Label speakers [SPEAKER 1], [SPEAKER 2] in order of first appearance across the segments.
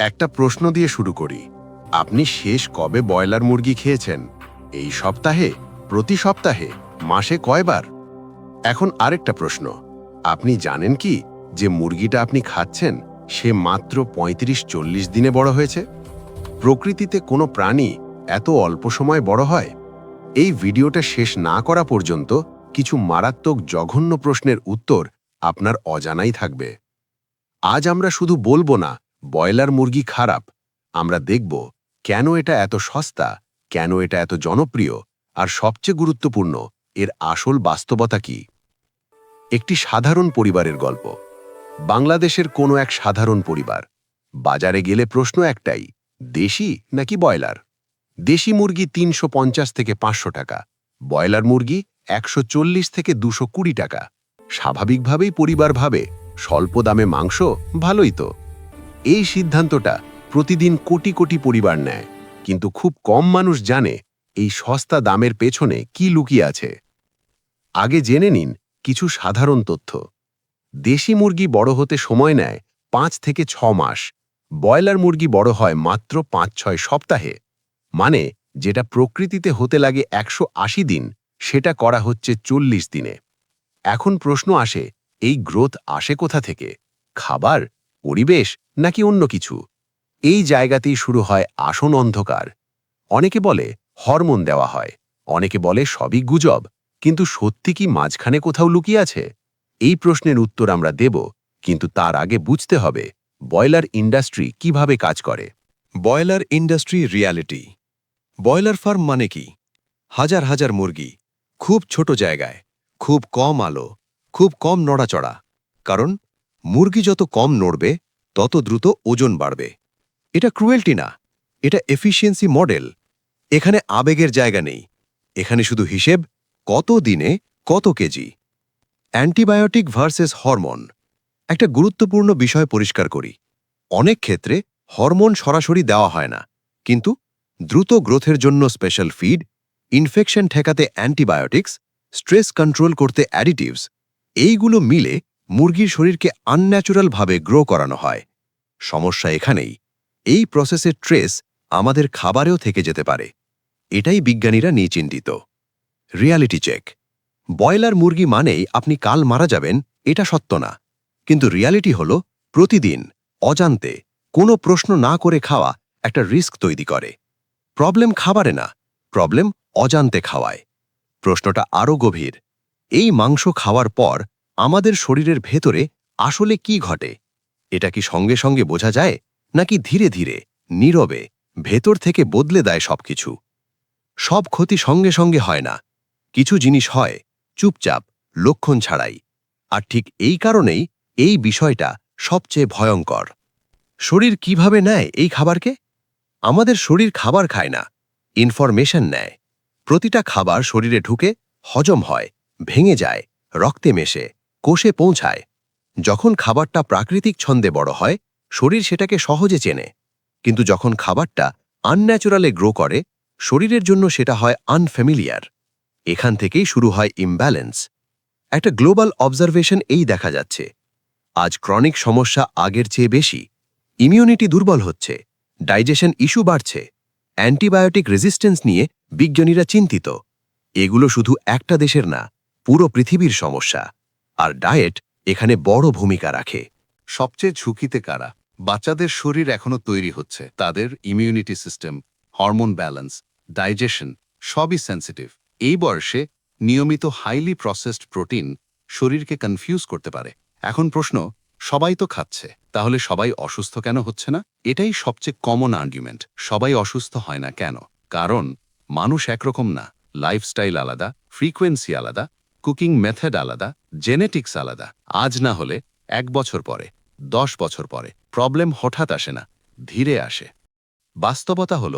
[SPEAKER 1] একটা প্রশ্ন দিয়ে শুরু করি। আপনি শেষ কবে ব্রয়লার মুরগি খেয়েছেন? এই সপ্তাহে? প্রতি সপ্তাহে? মাসে কয়বার? এখন আরেকটা প্রশ্ন। আপনি জানেন কি যে মুরগিটা আপনি খাচ্ছেন, সে মাত্র ৩৫ চল্লিশ দিনে বড় হয়েছে? প্রকৃতিতে কোনো প্রাণী এত অল্প সময় বড় হয়? এই ভিডিওটা শেষ না করা পর্যন্ত কিছু মারাত্মক জঘন্য প্রশ্নের উত্তর আপনার অজানাই থাকবে। আজ আমরা শুধু বলব না ব্রয়লার মুরগি খারাপ। আমরা দেখব কেন এটা এত সস্তা, কেন এটা এত জনপ্রিয়, আর সবচেয়ে গুরুত্বপূর্ণ, এর আসল বাস্তবতা কি? একটি সাধারণ পরিবারের গল্প। বাংলাদেশের কোনো এক সাধারণ পরিবার। বাজারে গেলে প্রশ্ন একটাই, দেশি নাকি ব্রয়লার? দেশি মুরগি তিনশো পঞ্চাশ থেকে পাঁচশো টাকা, ব্রয়লার মুরগি একশো চল্লিশ থেকে দুশো টাকা। স্বাভাবিকভাবেই পরিবার ভাবে, স্বল্প দামে মাংস ভালোই তো। এই সিদ্ধান্তটা প্রতিদিন কোটি কোটি পরিবার নেয়। কিন্তু খুব কম মানুষ জানে এই সস্তা দামের পেছনে কি লুকিয়ে আছে। আগে জেনে নিন কিছু সাধারণ তথ্য। দেশি মুরগি বড় হতে সময় নেয় পাঁচ থেকে ছ মাস। ব্রয়লার মুরগি বড় হয় মাত্র পাঁচ ছয় সপ্তাহে। মানে যেটা প্রকৃতিতে হতে লাগে একশো আশি দিন, সেটা করা হচ্ছে চল্লিশ দিনে। এখন প্রশ্ন আসে, এই গ্রোথ আসে কোথা থেকে? খাবার? পরিবেশ? নাকি অন্য কিছু? এই জায়গাতেই শুরু হয় আসন অন্ধকার। অনেকে বলে হরমোন দেওয়া হয়, অনেকে বলে সবই গুজব, কিন্তু সত্যি কি মাঝখানে কোথাও লুকিয়ে আছে? এই প্রশ্নের উত্তর আমরা দেব, কিন্তু তার আগে বুঝতে হবে ব্রয়লার ইন্ডাস্ট্রি কীভাবে কাজ করে।
[SPEAKER 2] Boiler industry reality. Boiler farm মানে কি? হাজার হাজার মুরগি, খুব ছোট জায়গায়, খুব কম আলো, খুব কম নড়াচড়া। কারণ মুরগি যত কম নড়বে তত দ্রুত ওজন বাড়বে। এটা ক্রুয়েলটি না, এটা এফিসিয়েন্সি মডেল এখানে আবেগের জায়গা নেই। এখানে শুধু হিসেব, কত দিনে কত কেজি। অ্যান্টিবায়োটিক ভার্সেস হরমোন, একটা গুরুত্বপূর্ণ বিষয় পরিষ্কার করি। অনেক ক্ষেত্রে হরমোন সরাসরি দেওয়া হয় না, কিন্তু দ্রুত গ্রোথের জন্য স্পেশাল ফিড ইনফেকশন ঠেকাতে অ্যান্টিবায়োটিক্স স্ট্রেস কন্ট্রোল করতে অ্যাডিটিভস এইগুলো মিলে মুরগির শরীরকে আনন্যাচুরালভাবে গ্রো করানো হয়। সমস্যা এখানেই। এই প্রসেসের ট্রেস আমাদের খাবারেও থেকে যেতে পারে। এটাই বিজ্ঞানীরা নিয়ে চিন্তিত রিয়ালিটি চেক ব্রয়লার মুরগি মানেই আপনি কাল মারা যাবেন, এটা সত্য না। কিন্তু রিয়ালিটি হল প্রতিদিন, অজান্তে, কোনো প্রশ্ন না করে খাওয়া একটা রিস্ক তৈরি করে। প্রবলেম খাবারে না প্রবলেম অজান্তে খাওয়ায়। প্রশ্নটা আরও গভীর। এই মাংস খাওয়ার পর আমাদের শরীরের ভেতরে আসলে কি ঘটে? এটা কি সঙ্গে সঙ্গে বোঝা যায়, নাকি ধীরে ধীরে, নীরবে, ভেতর থেকে বদলে দেয় সবকিছু? সব ক্ষতি সঙ্গে সঙ্গে হয় না। কিছু জিনিস হয়, চুপচাপ, লক্ষণ ছাড়াই। আর ঠিক এই কারণেই এই বিষয়টা সবচেয়ে ভয়ঙ্কর। শরীর কীভাবে নেয় এই খাবারকে? আমাদের শরীর খাবার খায় না, ইনফরমেশন নেয়। প্রতিটা খাবার শরীরে ঢুকে হজম হয়, ভেঙে যায়, রক্তে মেশে। কোষে পৌঁছায়। যখন খাবারটা প্রাকৃতিক ছন্দে বড় হয়, শরীর সেটাকে সহজে চেনে। কিন্তু যখন খাবারটা আনন্যাচুরালে গ্রো করে, শরীরের জন্য সেটা হয় আনফ্যামিলিয়ার এখান থেকেই শুরু হয় ইমব্যালেন্স একটা গ্লোবাল অবজারভেশন এই দেখা যাচ্ছে। আজ ক্রনিক সমস্যা আগের চেয়ে বেশি। ইমিউনিটি দুর্বল হচ্ছে। ডাইজেশন ইস্যু বাড়ছে। অ্যান্টিবায়োটিক রেজিস্ট্যান্স নিয়ে বিজ্ঞানীরা চিন্তিত। এগুলো শুধু একটা দেশের না, পুরো পৃথিবীর সমস্যা। আর ডায়েট এখানে বড় ভূমিকা রাখে।
[SPEAKER 3] সবচেয়ে ঝুঁকিতে কারা? বাচ্চাদের শরীর এখনও তৈরি হচ্ছে। তাদের immunity system hormone balance digestion সবই সেন্সিটিভ এই বয়সে নিয়মিত হাইলি প্রসেসড প্রোটিন শরীরকে কনফিউজ করতে পারে। এখন প্রশ্ন, সবাই তো খাচ্ছে, তাহলে সবাই অসুস্থ কেন হচ্ছে না? এটাই সবচেয়ে কমন আর্গুমেন্ট সবাই অসুস্থ হয় না কেন? কারণ মানুষ একরকম না। লাইফস্টাইল আলাদা ফ্রিকোয়েন্সি আলাদা কুকিং মেথড আলাদা, জেনেটিক্স আলাদা। আজ না হলে এক বছর পরে, দশ বছর পরে, প্রবলেম হঠাৎ আসে না, ধীরে আসে। বাস্তবতা হল,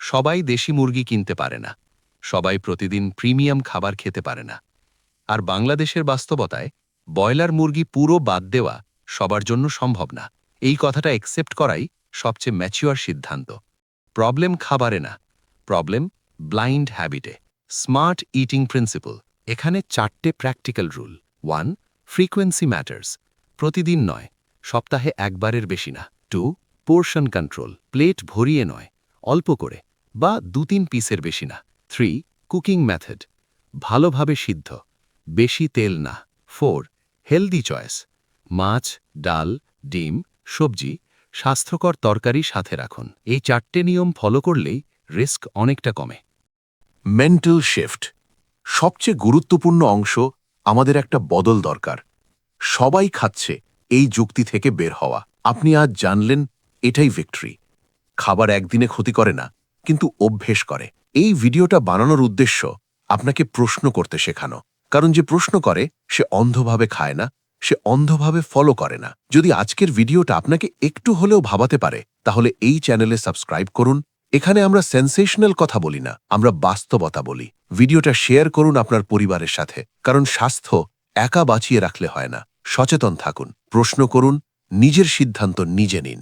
[SPEAKER 3] সবাই দেশি মুরগি কিনতে পারে না, সবাই প্রতিদিন প্রিমিয়াম খাবার খেতে পারে না। আর বাংলাদেশের বাস্তবতায়, ব্রয়লার মুরগি পুরো বাদ দেওয়া সবার জন্য সম্ভব না। এই কথাটা একসেপ্ট করাই সবচেয়ে ম্যাচিওর সিদ্ধান্ত। প্রবলেম খাবারে না, প্রবলেম ব্লাইন্ড হ্যাবিটে স্মার্ট ইটিং প্রিন্সিপল এখানে চারটে practical rule one frequency matters প্রতিদিন নয়, সপ্তাহে একবারের বেশি না। টু পোর্শন কন্ট্রোল প্লেট ভরিয়ে নয়, অল্প করে বা দু তিন পিসের বেশি না। থ্রি কুকিং মেথড ভালোভাবে সিদ্ধ, বেশি তেল না। ফোর হেলদি চয়েস মাছ, ডাল, ডিম, সবজি, স্বাস্থ্যকর তরকারি সাথে রাখুন। এই চারটে নিয়ম ফলো করলেই রিস্ক অনেকটা কমে।
[SPEAKER 4] মেন্টাল শিফট সবচেয়ে গুরুত্বপূর্ণ অংশ আমাদের একটা বদল দরকার। সবাই খাচ্ছে এই যুক্তি থেকে বের হওয়া। আপনি আজ জানলেন, এটাই ভিক্টরি খাবার একদিনে ক্ষতি করে না, কিন্তু অভ্যেস করে। এই ভিডিওটা বানানোর উদ্দেশ্য আপনাকে প্রশ্ন করতে শেখানো। কারণ যে প্রশ্ন করে, সে অন্ধভাবে খায় না, সে অন্ধভাবে ফলো করে না। যদি আজকের ভিডিওটা আপনাকে একটু হলেও ভাবাতে পারে, তাহলে এই চ্যানেলে সাবস্ক্রাইব করুন এখানে আমরা সেন্সেশনাল কথা বলি না, আমরা বাস্তবতা বলি। ভিডিওটা শেয়ার করুন আপনার পরিবারের সাথে, কারণ স্বাস্থ্য একা বাঁচিয়ে রাখলে হয় না। সচেতন থাকুন, প্রশ্ন করুন, নিজের সিদ্ধান্ত নিজে নিন।